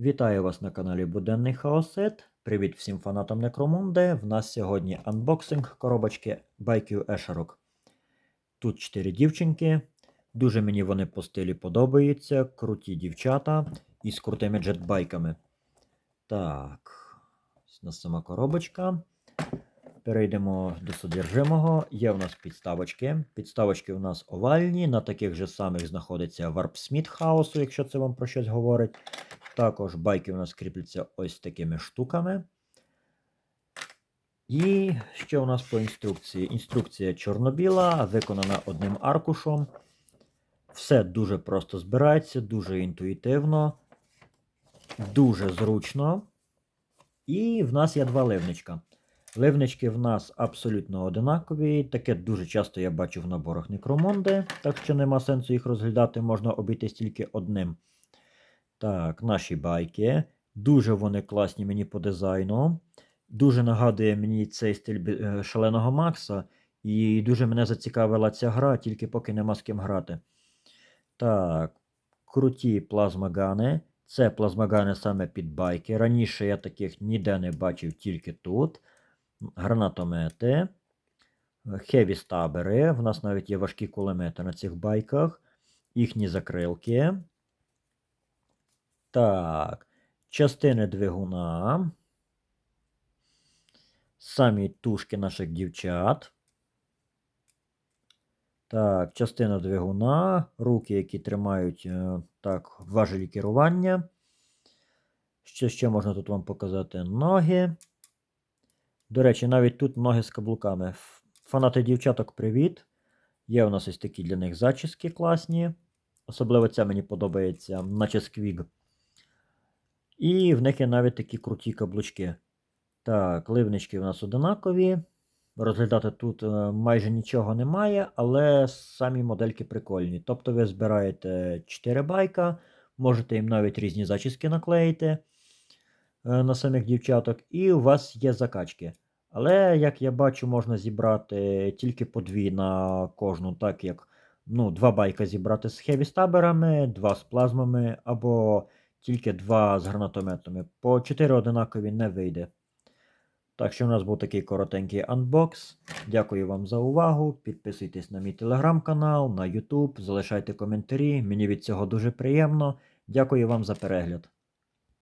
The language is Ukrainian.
Вітаю вас на каналі Буденний Хаосет. Привіт всім фанатам Некромунде. В нас сьогодні анбоксинг коробочки байків Ешерок. Тут 4 дівчинки. Дуже мені вони по стилі подобаються. Круті дівчата із крутими джетбайками. Так, ось сама коробочка. Перейдемо до содержимого. Є в нас підставочки. Підставочки у нас овальні. На таких же самих знаходиться варпсміт хаосу, якщо це вам про щось говорить. Також байки у нас кріпляться ось такими штуками. І що у нас по інструкції? Інструкція чорно-біла, виконана одним аркушом. Все дуже просто збирається, дуже інтуїтивно, дуже зручно. І в нас є два ливничка. Ливнички в нас абсолютно одинакові. Таке дуже часто я бачу в наборах Некромонди, так що нема сенсу їх розглядати, можна обійтись тільки одним. Так, наші байки. Дуже вони класні мені по дизайну. Дуже нагадує мені цей стиль е, шаленого Макса. І дуже мене зацікавила ця гра, тільки поки нема з ким грати. Так, круті плазмагани. Це плазмагани саме під байки. Раніше я таких ніде не бачив, тільки тут. Гранатомети. Хеві стабери. В нас навіть є важкі кулемети на цих байках. Їхні закрилки. Так, частини двигуна. Самі тушки наших дівчат. Так, частина двигуна, руки, які тримають е, так, важелі керування. Що ще можна тут вам показати? Ноги. До речі, навіть тут ноги з каблуками. Фанати дівчаток, привіт. Є у нас ось такі для них зачіски класні. Особливо ця мені подобається, наче сквіг. І в них є навіть такі круті каблучки. Так, ливнички у нас одинакові. Розглядати тут е, майже нічого немає, але самі модельки прикольні. Тобто ви збираєте 4 байка, можете їм навіть різні зачіски наклеїти е, на самих дівчаток, і у вас є закачки. Але, як я бачу, можна зібрати тільки по дві на кожну, так як ну, два байка зібрати з хеві-стаберами, два з плазмами, або тільки два з гранатометами. По 4 одинакові не вийде. Так що у нас був такий коротенький анбокс. Дякую вам за увагу. Підписуйтесь на мій телеграм-канал, на YouTube, залишайте коментарі. Мені від цього дуже приємно. Дякую вам за перегляд.